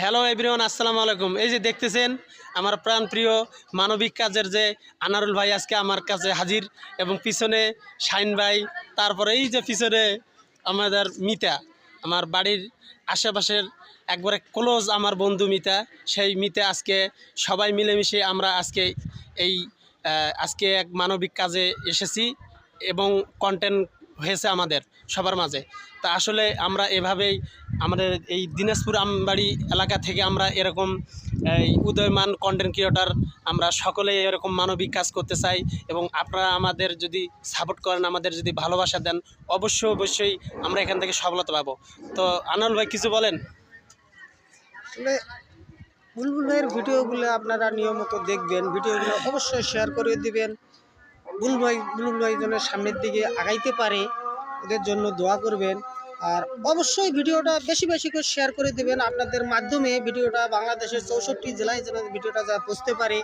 Hello everyone আসসালামু আলাইকুম। এই যে দেখতেছেন, আমার প্রাণপ্রিয় মানবিক কাজের যে আনারুল ভাই আজকে আমার কাছে হাজির এবং পিছনে শাইন ভাই, তারপরে এই যে পিছনে আমাদের মিতা, আমার বাড়ির আশেপাশের একবারে ক্লোজ আমার বন্ধু মিতা, সেই মিতা আজকে সবাই মিলেমিশে আমরা আজকে এই আজকে এক মানবিক কাজে এসেছি এবং কন্টেন্ট হয়েছে আমাদের সবার মাঝে। তা আসলে আমরা এভাবেই আমাদের এই দিনাজপুর আমবাড়ি এলাকা থেকে আমরা এরকম, এই উদয়মান কন্টেন্ট ক্রিয়েটর আমরা সকলে এরকম মানবিক কাজ করতে চাই এবং আপনারা আমাদের যদি সাপোর্ট করেন, আমাদের যদি ভালোবাসা দেন অবশ্যই অবশ্যই আমরা এখান থেকে সফলতা পাবো। তো আনাল ভাই, কিছু বলেন? আসলে বুলবুল ভাইয়ের ভিডিওগুলো আপনারা নিয়মিত দেখবেন, ভিডিওগুলো অবশ্যই শেয়ার করে দিবেন। বুলবুল ভাই বুলবুল ভাই যেন সামনের দিকে আগাইতে পারে এদের জন্য দোয়া করবেন। আর অবশ্যই ভিডিওটা বেশি বেশি করে শেয়ার করে দেবেন। আপনাদের মাধ্যমে ভিডিওটা বাংলাদেশের চৌষট্টি জেলায় যেন ভিডিওটা যা পৌঁছতে পারে।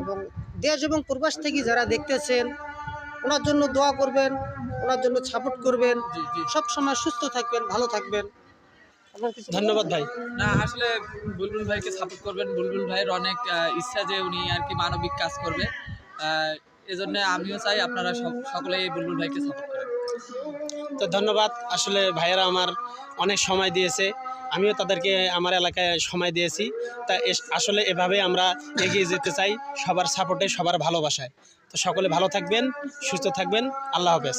এবং দেশ এবং প্রবাস থেকে যারা দেখতেছেন ওনার জন্য দোয়া করবেন ওনার জন্য সাপোর্ট করবেন। সব সময় সুস্থ থাকবেন ভালো থাকবেন। ধন্যবাদ ভাই। না আসলে বুলবুল ভাইকে সাপোর্ট করবেন। বুলবুল ভাইয়ের অনেক ইচ্ছা যে উনি আর কি মানবিক কাজ করবে। আহ, এজন্য আমিও চাই আপনারা সকলেই বুলবুল ভাইকে সাপোর্ট করেন। তো ধন্যবাদ। আসলে ভাইয়েরা আমার অনেক সময় দিয়েছে। আমিও তাদেরকে আমার এলাকায় সময় দিয়েছি। তা এস- আসলে এভাবে আমরা এগিয়ে যেতে চাই সবার সাপোর্টে সবার ভালোবাসায়। তো সকলে ভালো থাকবেন সুস্থ থাকবেন। আল্লাহ হাফেজ।